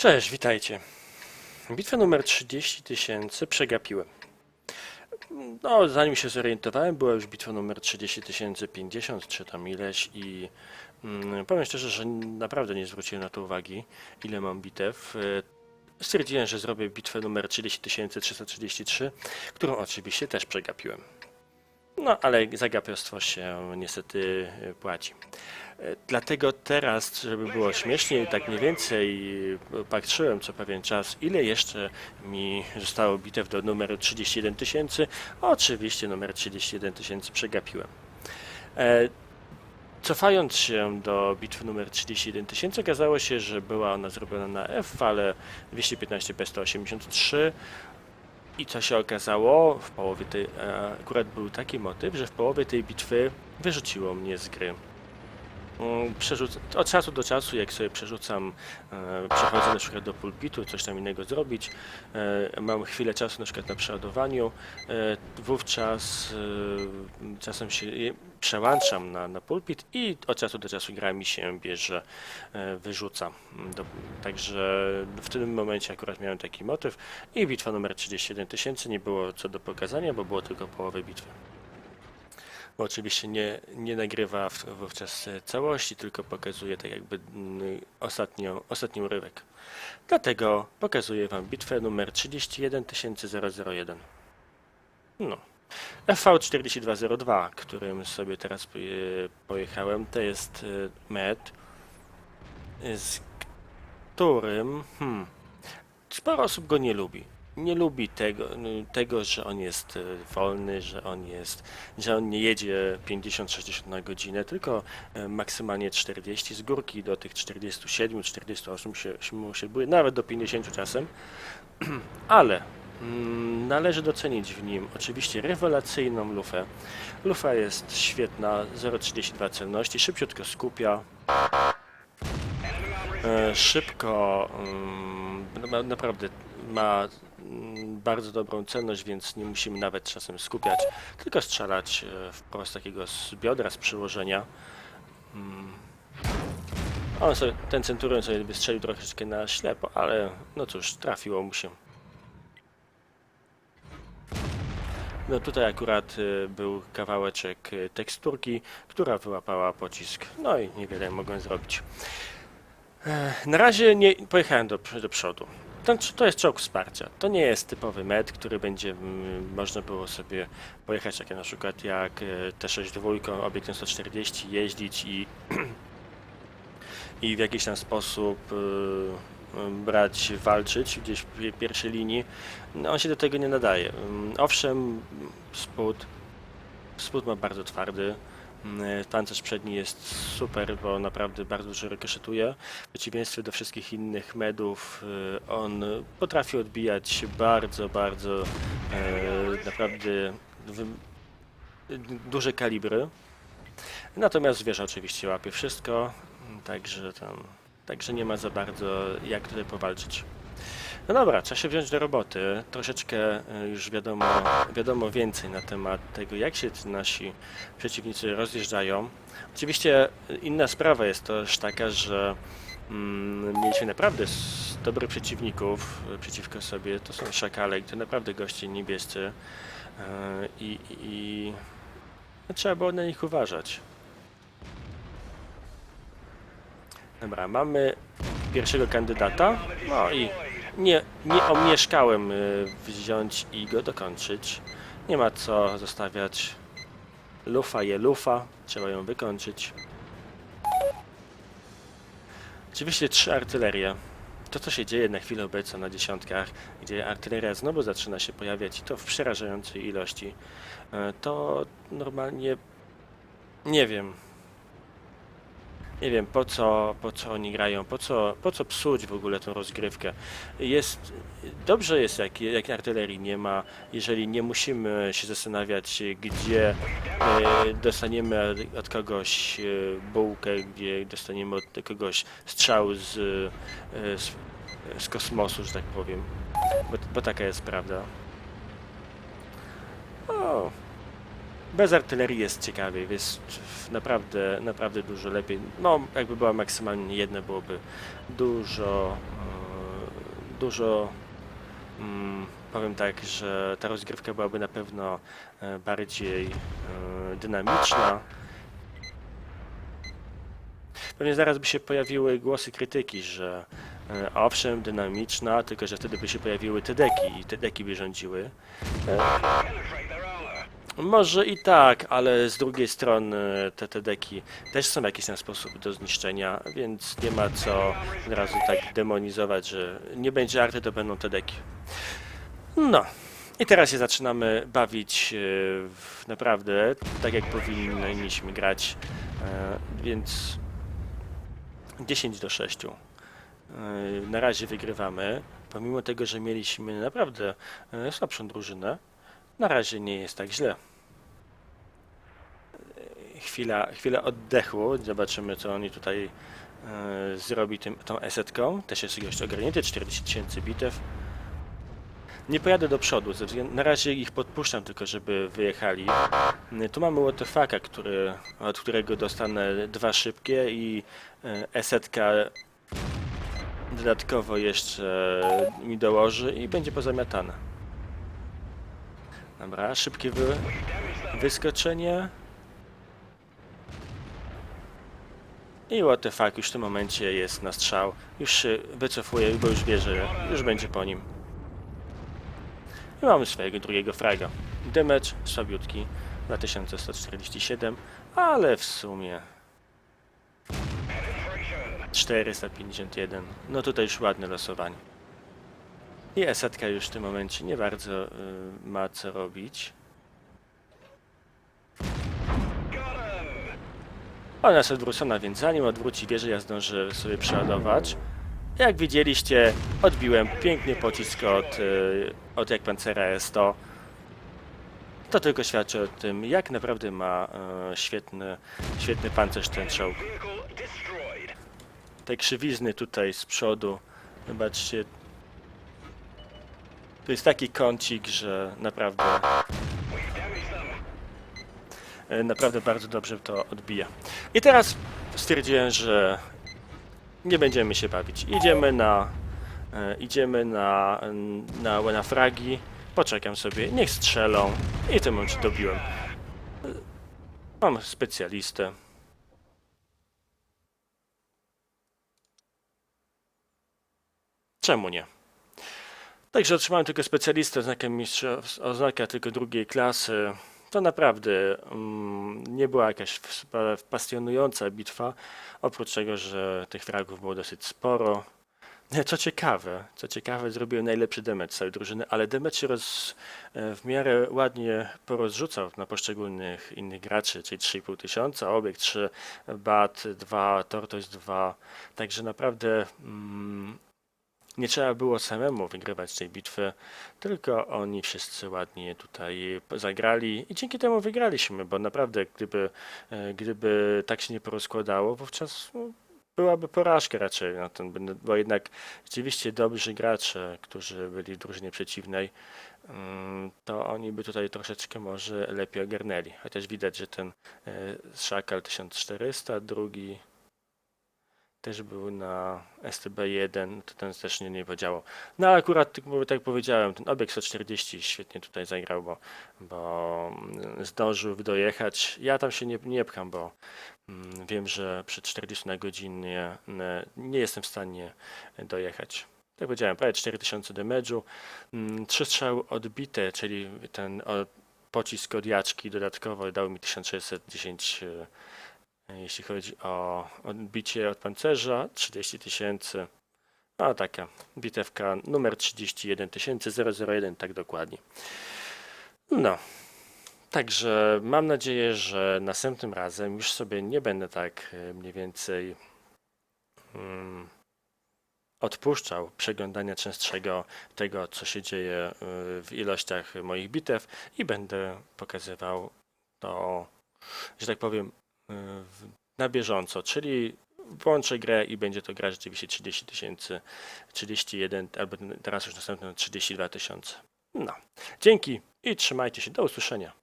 Cześć, witajcie. Bitwę numer 30 tysięcy przegapiłem. No, zanim się zorientowałem, była już bitwa numer 30 tysięcy 50 czy tam ileś i mm, powiem szczerze, że naprawdę nie zwróciłem na to uwagi, ile mam bitew. E, Stwierdziłem, że zrobię bitwę numer 30 333, którą oczywiście też przegapiłem. No, ale za gapiostwo się niestety e, płaci. E, Dlatego teraz, żeby było śmieszniej, tak mniej więcej e, patrzyłem co pewien czas, ile jeszcze mi zostało bitew do numeru 31 tysięcy. Oczywiście numer 31 tysięcy przegapiłem. Cofając się do bitwy numer 31 tysięcy, okazało się, że była ona zrobiona na F fale 215 P183 i co się okazało, w połowie tej, e, akurat był taki motyw, że w połowie tej bitwy wyrzuciło mnie z gry. Od czasu do czasu, jak sobie przerzucam, e, przechodzę na przykład do pulpitu, coś tam innego zrobić, e, mam chwilę czasu na przykład na przeładowaniu, e, wówczas czasem się przełączam na, na pulpit i od czasu do czasu gra mi się bierze, wyrzuca. Także w tym momencie akurat miałem taki motyw i bitwa numer 31 tysięcy nie było co do pokazania, bo było tylko połowy bitwy bo oczywiście nie, nie nagrywa w- wówczas e, całości, tylko pokazuje tak jakby mm, ostatnią, ostatni urywek. Dlatego pokazuję Wam bitwę numer 31001. No. FV4202, którym sobie teraz poje- pojechałem, to jest e, med, z którym hmm, sporo osób go nie lubi nie lubi tego, tego, że on jest e, wolny, że on jest, że on nie jedzie 50-60 na godzinę, tylko e, maksymalnie 40 z górki do tych 47, 48 się, się były, nawet do 50 czasem, ale mm, należy docenić w nim oczywiście rewelacyjną lufę. Lufa jest świetna, 0,32 celności, szybciutko skupia, e, szybko, mm, na- naprawdę ma mm, bardzo dobrą celność, więc nie musimy nawet czasem skupiać, tylko strzelać e, wprost takiego z biodra, z przyłożenia. Mm. On sobie, ten centurion sobie wystrzelił troszeczkę na ślepo, ale no cóż, trafiło mu się. No tutaj akurat e, był kawałeczek e, teksturki, która wyłapała pocisk. No i niewiele mogłem zrobić. Na razie nie pojechałem do, do przodu. To, to jest czołg wsparcia. To nie jest typowy med, który będzie mm, można było sobie pojechać, jak na przykład jak e, T62, obiektem 140, jeździć i, i w jakiś tam sposób e, brać, walczyć gdzieś w pi- pierwszej linii. No, on się do tego nie nadaje. Mm, Owszem, spód, spód ma bardzo twardy. Mm, Pancerz przedni jest super, bo naprawdę bardzo dużo rykoszetuje. W przeciwieństwie do wszystkich innych medów, y, on potrafi odbijać bardzo, bardzo e, naprawdę duże kalibry. Natomiast zwierzę oczywiście łapie wszystko, także tam, także nie ma za bardzo jak tutaj powalczyć. No dobra, trzeba się wziąć do roboty. Troszeczkę e, już wiadomo, wiadomo więcej na temat tego, jak się nasi przeciwnicy rozjeżdżają. Oczywiście e, inna sprawa jest też taka, że mm, mieliśmy naprawdę dobrych przeciwników e, przeciwko sobie. To są szakale i to naprawdę goście niebiescy. E, I, i no, trzeba było na nich uważać. Dobra, mamy pierwszego kandydata. No i nie, nie omieszkałem y, wziąć i go dokończyć. Nie ma co zostawiać. Lufa je lufa, trzeba ją wykończyć. Oczywiście trzy artylerie. To, co się dzieje na chwilę obecną na dziesiątkach, gdzie artyleria znowu zaczyna się pojawiać i to w przerażającej ilości, e, to normalnie nie wiem. Nie wiem po co, po co oni grają, po co, po co psuć w ogóle tą rozgrywkę. Jest, dobrze jest jak, jak artylerii nie ma, jeżeli nie musimy się zastanawiać gdzie e, dostaniemy od- kogoś e, bułkę, gdzie dostaniemy od kogoś strzał z, e, z, z kosmosu, że tak powiem. Bo, bo taka jest prawda. O, bez artylerii jest ciekawiej, jest naprawdę, naprawdę dużo lepiej. No, jakby była maksymalnie jedna, byłoby dużo, dużo, mm, powiem tak, że ta rozgrywka byłaby na pewno e, bardziej e, dynamiczna. Pewnie zaraz by się pojawiły głosy krytyki, że e, owszem, dynamiczna, tylko że wtedy by się pojawiły te deki i te deki by rządziły. Może i tak, ale z drugiej strony te, te deki też są jakieś na sposób do zniszczenia, więc nie ma co od razu tak demonizować, że nie będzie arty, to będą te deki. No. I teraz się zaczynamy bawić e, w naprawdę tak, jak powinniśmy grać, e, więc 10 do 6. E, Na razie wygrywamy, pomimo tego, że mieliśmy naprawdę słabszą drużynę. Na razie nie jest tak źle. Chwila, chwila oddechu. Zobaczymy, co oni tutaj e, zrobi tym, tą esetką. Też jest ilość ogarnięty, 40 tysięcy bitew. Nie pojadę do przodu, ze względu, na razie ich podpuszczam tylko, żeby wyjechali. E, Tu mamy Waterfucka, który, od którego dostanę dwa szybkie i e, esetka dodatkowo jeszcze mi dołoży i będzie pozamiatane. Dobra, szybkie wy... wyskoczenie. I what the fuck, już w tym momencie jest na strzał. Już się wycofuje, bo już wie, że już będzie po nim. I mamy swojego drugiego fraga. Damage słabiutki, 2147, ale w sumie 451. No tutaj już ładne losowanie. I Esetka już w tym momencie nie bardzo y, ma co robić. Ona jest odwrócona, więc zanim odwróci wieżę, ja zdążę sobie przeładować. Jak widzieliście, odbiłem pięknie pocisk od, y, od jak Pancera S100. To tylko świadczy o tym, jak naprawdę ma y, świetny, świetny pancerz ten czołg. Te krzywizny tutaj z przodu, zobaczcie. To jest taki kącik, że naprawdę e, naprawdę bardzo dobrze to odbija. I teraz stwierdziłem, że nie będziemy się bawić. Idziemy na e, idziemy na, na, na fragi. Poczekam sobie, niech strzelą. I tym momencie dobiłem. E, Mam specjalistę. Czemu nie? Także otrzymałem tylko specjalistę oznakę mistrzostw, oznaka tylko drugiej klasy. To naprawdę mm, nie była jakaś pasjonująca bitwa, oprócz tego, że tych fragów było dosyć sporo. Co ciekawe, co ciekawe, zrobiłem najlepszy damage całej drużyny, ale damage się roz, e, w miarę ładnie porozrzucał na poszczególnych innych graczy, czyli 3,5 tysiąca, obieg 3, bat 2, tortoise 2, także naprawdę mm, nie trzeba było samemu wygrywać tej bitwy, tylko oni wszyscy ładnie tutaj zagrali i dzięki temu wygraliśmy, bo naprawdę gdyby, e, gdyby tak się nie porozkładało, wówczas no, byłaby porażka raczej, no, ten, bo jednak rzeczywiście dobrzy gracze, którzy byli w drużynie przeciwnej, mm, to oni by tutaj troszeczkę może lepiej ogarnęli. Chociaż widać, że ten e, Szakal 1400, drugi też był na STB1, to ten też nie, nie podziałał. No ale akurat, tak, tak jak powiedziałem, ten obiekt 140 świetnie tutaj zagrał, bo, bo zdążył dojechać. Ja tam się nie, nie pcham, bo mm, wiem, że przy 40 na godzinę nie, nie jestem w stanie dojechać. Tak jak powiedziałem, prawie 4000 damage'u, mm, trzy strzały odbite, czyli ten pocisk od jaczki dodatkowo dał mi 1610 e, jeśli chodzi o odbicie od pancerza, 30 tysięcy. A taka bitewka numer 31 001, tak dokładnie. No. Także mam nadzieję, że następnym razem już sobie nie będę tak e, mniej więcej mm, odpuszczał przeglądania częstszego tego, co się dzieje e, w ilościach moich bitew i będę pokazywał to, że tak powiem, na bieżąco, czyli włączę grę i będzie to gra rzeczywiście 30 tysięcy, 31, albo teraz już następne 32 tysiące. No, dzięki i trzymajcie się, do usłyszenia.